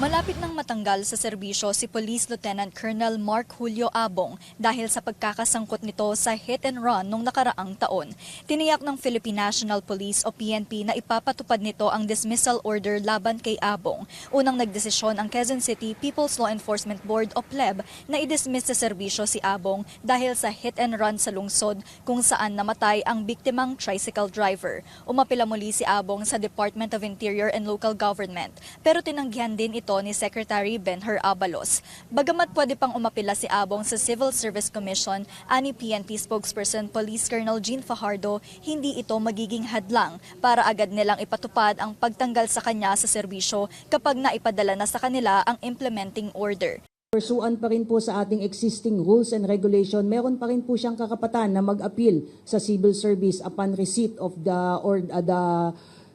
Malapit nang matanggal sa serbisyo si Police Lieutenant Colonel Mark Julio Abong dahil sa pagkakasangkot nito sa hit and run nung nakaraang taon. Tiniyak ng Philippine National Police o PNP na ipapatupad nito ang dismissal order laban kay Abong. Unang nagdesisyon ang Quezon City People's Law Enforcement Board o PLEB na i-dismiss sa serbisyo si Abong dahil sa hit and run sa lungsod kung saan namatay ang biktimang tricycle driver. Umapila muli si Abong sa Department of Interior and Local Government pero tinanggihan din ito ni Secretary Benher Abalos. Bagamat pwede pang umapila si Abong sa Civil Service Commission, ani PNP spokesperson Police Colonel Jean Fajardo, hindi ito magiging hadlang para agad nilang ipatupad ang pagtanggal sa kanya sa serbisyo kapag naipadala na sa kanila ang implementing order. Pursuant pa rin po sa ating existing rules and regulation, meron pa rin po siyang kakapatan na mag-appeal sa civil service upon receipt of the or uh, the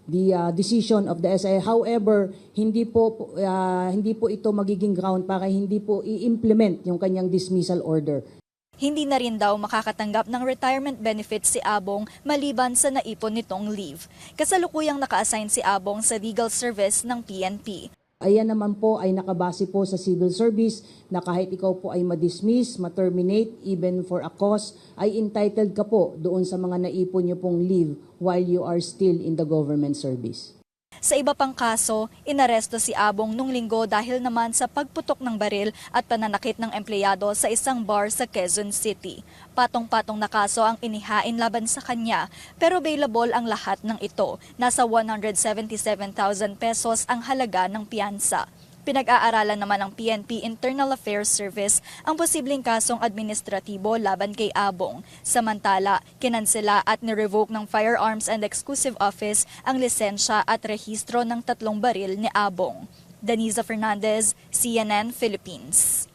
the uh, decision of the SIA. However, hindi po uh, hindi po ito magiging ground para hindi po i-implement yung kanyang dismissal order. Hindi na rin daw makakatanggap ng retirement benefits si Abong maliban sa naipon nitong leave. Kasalukuyang naka-assign si Abong sa legal service ng PNP. Ayan naman po ay nakabase po sa civil service na kahit ikaw po ay ma-dismiss, ma-terminate, even for a cause, ay entitled ka po doon sa mga naipon niyo pong leave while you are still in the government service. Sa iba pang kaso, inaresto si Abong nung linggo dahil naman sa pagputok ng baril at pananakit ng empleyado sa isang bar sa Quezon City. Patong-patong na kaso ang inihain laban sa kanya, pero available ang lahat ng ito. Nasa 177,000 pesos ang halaga ng piyansa. Pinag-aaralan naman ng PNP Internal Affairs Service ang posibleng kasong administratibo laban kay Abong. Samantala, kinansela at nirevoke ng Firearms and Exclusive Office ang lisensya at rehistro ng tatlong baril ni Abong. Daniza Fernandez, CNN Philippines.